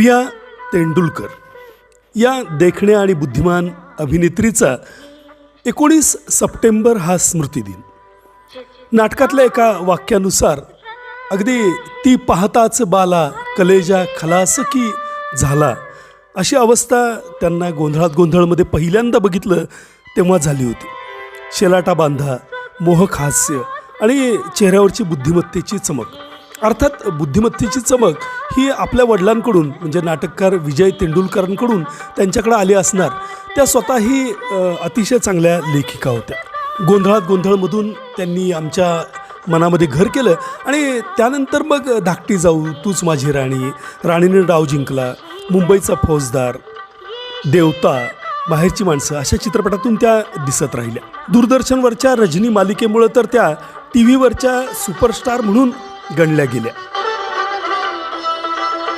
प्रिया तेंडुलकर. या देखण्या आणि बुद्धिमान अभिनेत्रीचा एकोणीस सप्टेंबर हा स्मृतिदिन. नाटकातल्या एका वाक्यानुसार अगदी ती पाहताच बाला कलेजा खलास की झाला अशी अवस्था त्यांना गोंधळात गोंधळमध्ये पहिल्यांदा बघितलं तेव्हा झाली होती. शेलाटा बांधा मोहक हास्य आणि चेहऱ्यावरची बुद्धिमत्तेची चमक. अर्थात बुद्धिमत्तेची चमक ही आपल्या वडिलांकडून म्हणजे नाटककार विजय तेंडुलकरांकडून त्यांच्याकडे आली असणार. त्या स्वतःही अतिशय चांगल्या लेखिका होत्या. गोंधळात गोंधळमधून त्यांनी आमच्या मनामध्ये घर केलं आणि त्यानंतर मग धाकटी जाऊ तूच माझी राणी राणीने डाव जिंकला मुंबईचा फौजदार देवता बाहेरची माणसं अशा चित्रपटातून त्या दिसत राहिल्या. दूरदर्शनवरच्या रजनी मालिकेमुळं तर त्या टी व्हीवरच्या सुपरस्टार म्हणून गणल्या गेल्या